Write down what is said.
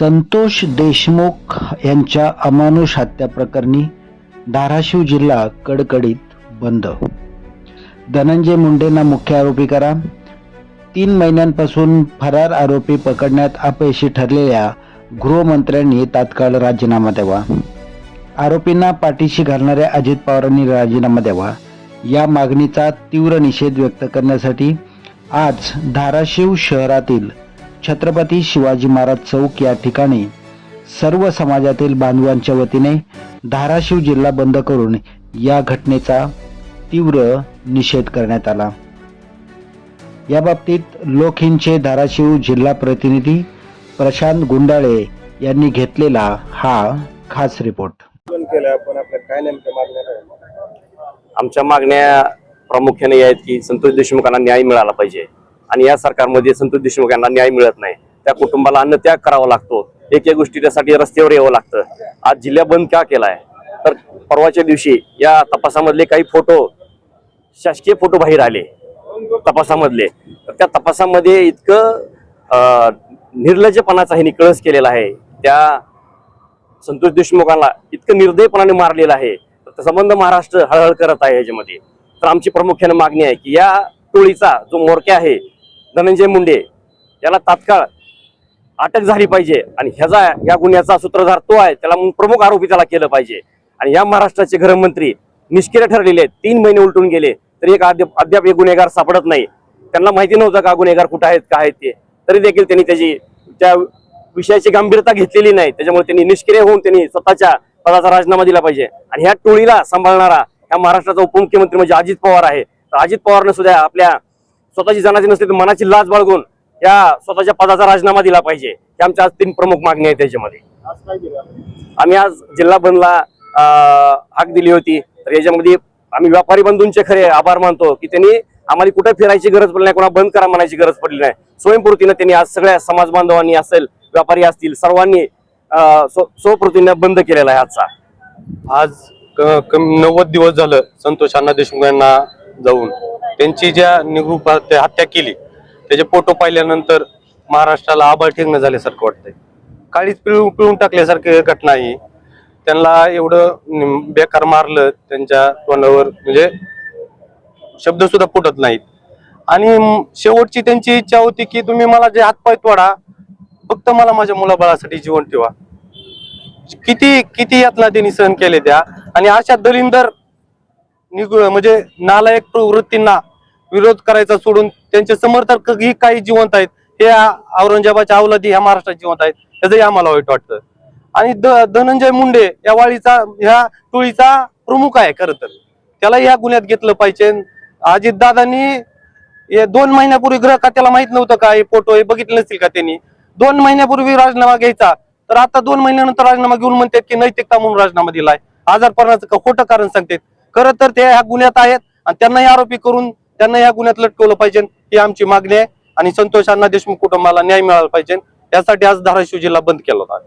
संतोष देशमुख यांच्या अमानुष हत्या प्रकरणी धाराशिव जिल्हा कडकडीत बंद. धनंजय मुंडेंना मुख्य आरोपी करा. तीन महिन्यांपासून फरार आरोपी पकडण्यात अपयशी ठरलेल्या गृहमंत्र्यांनी तात्काळ राजीनामा द्यावा. आरोपींना पाठीशी घालणाऱ्या अजित पवारांनी राजीनामा द्यावा. या मागणीचा तीव्र निषेध व्यक्त करण्यासाठी आज धाराशिव शहरातील छत्रपती शिवाजी महाराज चौक या ठिकाणी सर्व समाजातील बांधवांच्या वतीने धाराशिव जिल्हा बंद करून या घटनेचा तीव्र निषेध करण्यात आला. या बाबतीत लोकहिंचे धाराशिव जिल्हा प्रतिनिधी प्रशांत गुंडाळे यांनी घेतलेला हा खास रिपोर्ट. आमच्या मागण्या प्रामुख्याने या आहेत की संतोष देशमुखांना न्याय मिळाला पाहिजे. आणि या सरकारमध्ये संतोष देशमुख यांना न्याय मिळत नाही. त्या कुटुंबाला अन्नत्याग करावा लागतो. एक एक गोष्टी त्यासाठी रस्त्यावर यावं लागतं. आज जिल्हा बंद का केलाय? तर परवाच्या दिवशी या तपासामधले काही फोटो शासकीय फोटो बाहेर आले. तपासामधले. तर त्या तपासामध्ये इतकं निर्लज्जपणाचा हे निकळस केलेला आहे. त्या संतोष देशमुखांना इतकं निर्दयपणाने मारलेलं आहे. तर संबंध महाराष्ट्र हळहळ करत आहे याच्यामध्ये तर आमची प्रामुख्याने मागणी आहे की या टोळीचा जो मोरक्या आहे धनंजय मुंडे याला तात्काळ अटक झाली पाहिजे आणि ह्याचा या गुन्ह्याचा सूत्रधार तो आहे त्याला प्रमुख आरोपी त्याला केलं पाहिजे. आणि या महाराष्ट्राचे गृहमंत्री निष्क्रिय ठरलेले तीन महिने उलटून गेले तरी एक अद्याप अद्याप एक गुन्हेगार सापडत नाही. त्यांना माहिती नव्हतं का गुन्हेगार कुठं आहेत काय आहेत ते. तरी देखील त्यांनी त्याची त्या विषयाची गंभीरता घेतलेली नाही. त्याच्यामुळे त्यांनी निष्क्रिय होऊन त्यांनी स्वतःच्या पदाचा राजीनामा दिला पाहिजे. आणि ह्या टोळीला सांभाळणारा ह्या महाराष्ट्राचा उपमुख्यमंत्री म्हणजे अजित पवार आहे. तर अजित पवारनं सुद्धा आपल्या स्वतःची जाण्याची नसली तर मनाची लाज बाळगून या स्वतःच्या पदाचा राजीनामा दिला पाहिजे. हे आमच्या आज तीन प्रमुख मागणी आहेत त्याच्यामध्ये. आज काय केलं आपण? आम्ही आज जिल्हा बंदला अं, हाक दिली होती. तर याच्यामध्ये आम्ही व्यापारी बंधूंचे खरे आभार मानतो की त्यांनी आम्हाला कुठे फिरायची गरज पडली नाही कोणा बंद करा म्हणायची गरज पडली नाही. स्वयंपूर्तीनं त्यांनी आज सगळ्या समाज बांधवांनी असेल व्यापारी असतील सर्वांनी स्वपूर्तीनं बंद केलेला आहे आजचा. आज कमी नव्वद दिवस झालं संतोष अण्णा देशमुख यांना जाऊन. त्यांची ज्या निगरूप हत्या हत्या केली त्याचे फोटो पाहिल्यानंतर महाराष्ट्राला आभाळ ठेवणं झाल्यासारखं वाटतंय. काळीच पिळून पिळून टाकल्यासारखी घटना ही त्यांना एवढं बेकार मारलं त्यांच्या तोंडावर म्हणजे शब्द सुद्धा फुटत नाहीत. आणि शेवटची त्यांची इच्छा होती की तुम्ही मला जे हातपाय तोडा फक्त मला माझ्या मुलाबाळासाठी जीवन ठेवा. किती किती यातना त्यांनी सहन केले त्या. आणि अशा दलिंदर म्हणजे नालायक प्रवृत्तींना विरोध करायचा सोडून त्यांचे समर्थक ही काही जिवंत आहेत हे आ- औरंगजेबाच्या अवलादी ह्या महाराष्ट्रात जिवंत आहेत त्याचंही आम्हाला वाईट वाटतं. आणि धनंजय मुंडे या वाळीचा ह्या टोळीचा प्रमुख आहे खरं तर. त्याला या गुन्ह्यात घेतलं पाहिजे. अजितदादांनी दोन महिन्यापूर्वी ग्रह का त्याला माहीत नव्हतं का? हे फोटो हे बघितले नसतील का त्यांनी? दोन महिन्यापूर्वी राजीनामा घ्यायचा तर आता दोन महिन्यानंतर राजीनामा घेऊन म्हणतात की नैतिकता म्हणून राजीनामा दिलाय. आजारपणाचं का खोटं कारण सांगतात. खरं तर ते ह्या गुन्ह्यात आहेत आणि त्यांनाही आरोपी करून त्यांना या गुन्ह्यात लटकवलं पाहिजे ही आमची मागणी आहे. आणि संतोष अण्णा देशमुख कुटुंबाला न्याय मिळाला पाहिजे. त्यासाठी आज धाराशिव जिल्हा बंद केला होता.